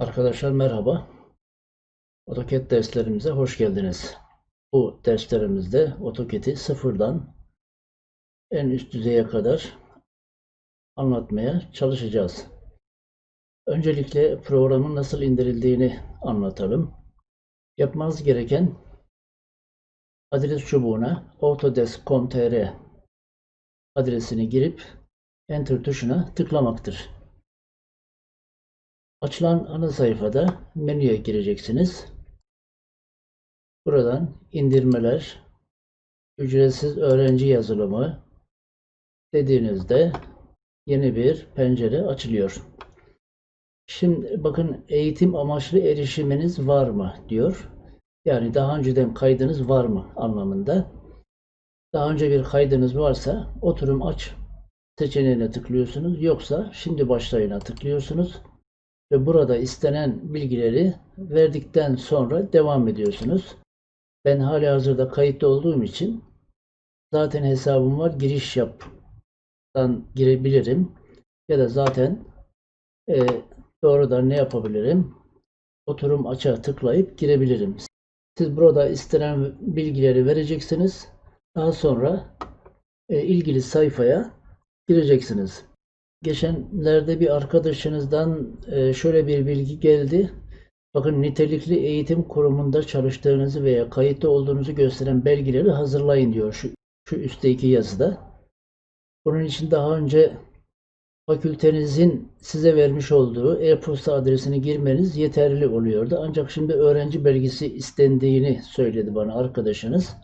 Arkadaşlar merhaba. AutoCAD derslerimize hoş geldiniz. Bu derslerimizde AutoCAD'i sıfırdan en üst düzeye kadar anlatmaya çalışacağız. Öncelikle programın nasıl indirildiğini anlatalım. Yapmanız gereken adres çubuğuna autodesk.com.tr adresini girip Enter tuşuna tıklamaktır. Açılan ana sayfada menüye gireceksiniz. Buradan indirmeler, ücretsiz öğrenci yazılımı dediğinizde yeni bir pencere açılıyor. Şimdi bakın eğitim amaçlı erişiminiz var mı diyor. Yani daha önceden kaydınız var mı anlamında. Daha önce bir kaydınız varsa oturum aç seçeneğine tıklıyorsunuz. Yoksa şimdi başlayına tıklıyorsunuz ve burada istenen bilgileri verdikten sonra devam ediyorsunuz. Ben hali hazırda kayıtlı olduğum için zaten hesabım var. Giriş yaptan girebilirim. Ya da zaten e, doğrudan ne yapabilirim? Oturum açığa tıklayıp girebilirim. Siz burada istenen bilgileri vereceksiniz. Daha sonra e, ilgili sayfaya gireceksiniz. Geçenlerde bir arkadaşınızdan e, şöyle bir bilgi geldi. Bakın nitelikli eğitim kurumunda çalıştığınızı veya kayıtlı olduğunuzu gösteren belgeleri hazırlayın diyor şu, şu üstteki yazıda. Bunun için daha önce fakültenizin size vermiş olduğu e-posta adresini girmeniz yeterli oluyordu. Ancak şimdi öğrenci belgesi istendiğini söyledi bana arkadaşınız.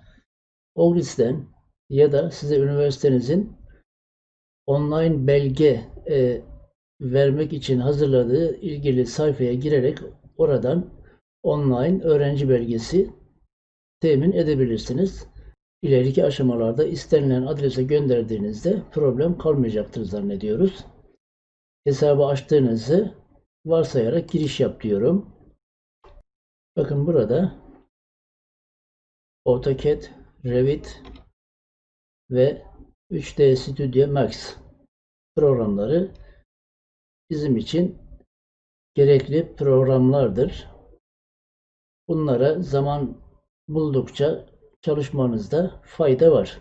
OGRİS'ten ya da size üniversitenizin online belge e, vermek için hazırladığı ilgili sayfaya girerek oradan online öğrenci belgesi temin edebilirsiniz. İleriki aşamalarda istenilen adrese gönderdiğinizde problem kalmayacaktır zannediyoruz. Hesabı açtığınızı varsayarak giriş yap diyorum. Bakın burada AutoCAD, Revit ve 3D Studio Max programları bizim için gerekli programlardır. Bunlara zaman buldukça çalışmanızda fayda var.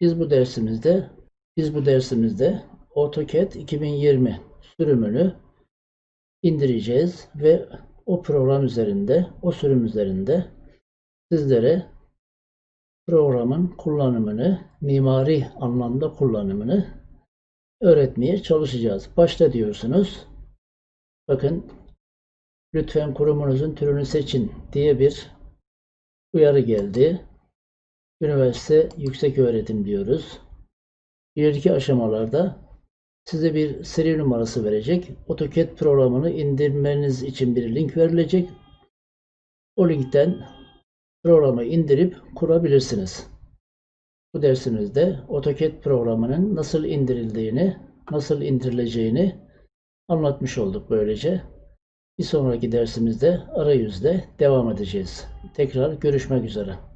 Biz bu dersimizde biz bu dersimizde AutoCAD 2020 sürümünü indireceğiz ve o program üzerinde, o sürüm üzerinde sizlere programın kullanımını, mimari anlamda kullanımını öğretmeye çalışacağız. Başta diyorsunuz. Bakın lütfen kurumunuzun türünü seçin diye bir uyarı geldi. Üniversite yüksek öğretim diyoruz. İleriki aşamalarda size bir seri numarası verecek. AutoCAD programını indirmeniz için bir link verilecek. O linkten programı indirip kurabilirsiniz. Bu dersimizde AutoCAD programının nasıl indirildiğini, nasıl indirileceğini anlatmış olduk böylece. Bir sonraki dersimizde arayüzde devam edeceğiz. Tekrar görüşmek üzere.